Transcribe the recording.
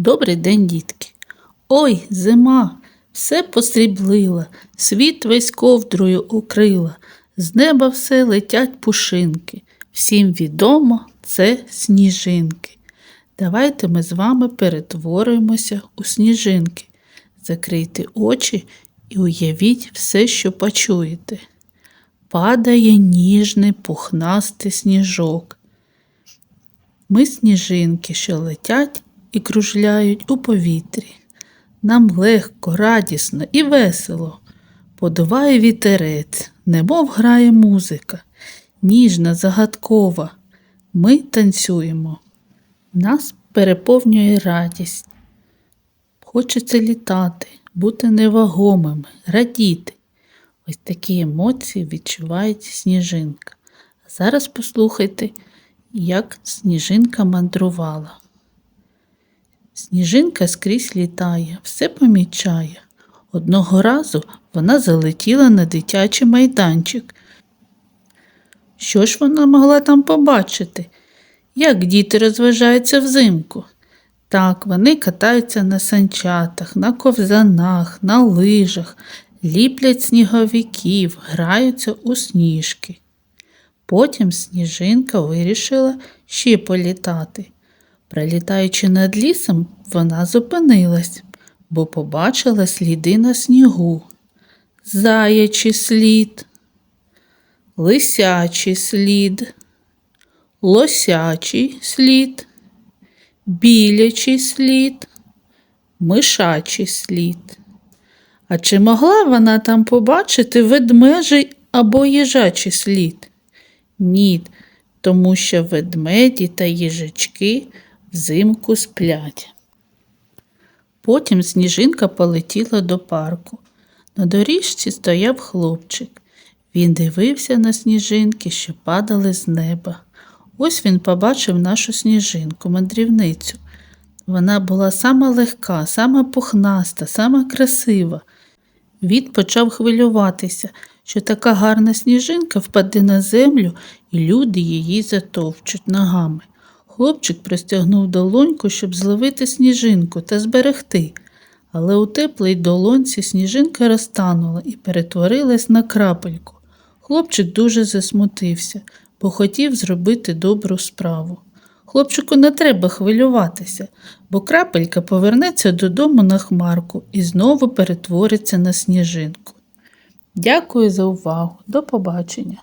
Добрий день, дітки. Ой, зима, все посріблила, світ весь ковдрою укрила, з неба все летять пушинки. Всім відомо це сніжинки. Давайте ми з вами перетворимося у сніжинки. Закрийте очі і уявіть все, що почуєте. Падає ніжний пухнастий сніжок. Ми сніжинки, що летять і кружляють у повітрі. Нам легко, радісно і весело. Подуває вітерець, немов грає музика, ніжна, загадкова. Ми танцюємо. Нас переповнює радість. Хочеться літати, бути невагомими, радіти. Ось такі емоції відчуває сніжинка. Зараз послухайте, як сніжинка мандрувала. Сніжинка скрізь літає, все помічає. Одного разу вона залетіла на дитячий майданчик. Що ж вона могла там побачити? Як діти розважаються взимку? Так, вони катаються на санчатах, на ковзанах, на лижах, ліплять сніговиків, граються у сніжки. Потім сніжинка вирішила ще політати. Пролітаючи над лісом, вона зупинилась, бо побачила сліди на снігу. Заячий слід, лисячий слід, лосячий слід, білячий слід, мишачий слід. А чи могла вона там побачити ведмежий або їжачий слід? Ні, тому що ведмеді та їжачки взимку сплять. Потім сніжинка полетіла до парку. На доріжці стояв хлопчик. Він дивився на сніжинки, що падали з неба. Ось він побачив нашу сніжинку, мандрівницю. Вона була сама легка, сама пухнаста, сама красива. Він почав хвилюватися, що така гарна сніжинка впаде на землю і люди її затовчуть ногами. Хлопчик простягнув долоньку, щоб зловити сніжинку та зберегти, але у теплій долонці сніжинка розтанула і перетворилась на крапельку. Хлопчик дуже засмутився, бо хотів зробити добру справу. Хлопчику не треба хвилюватися, бо крапелька повернеться додому на хмарку і знову перетвориться на сніжинку. Дякую за увагу. До побачення.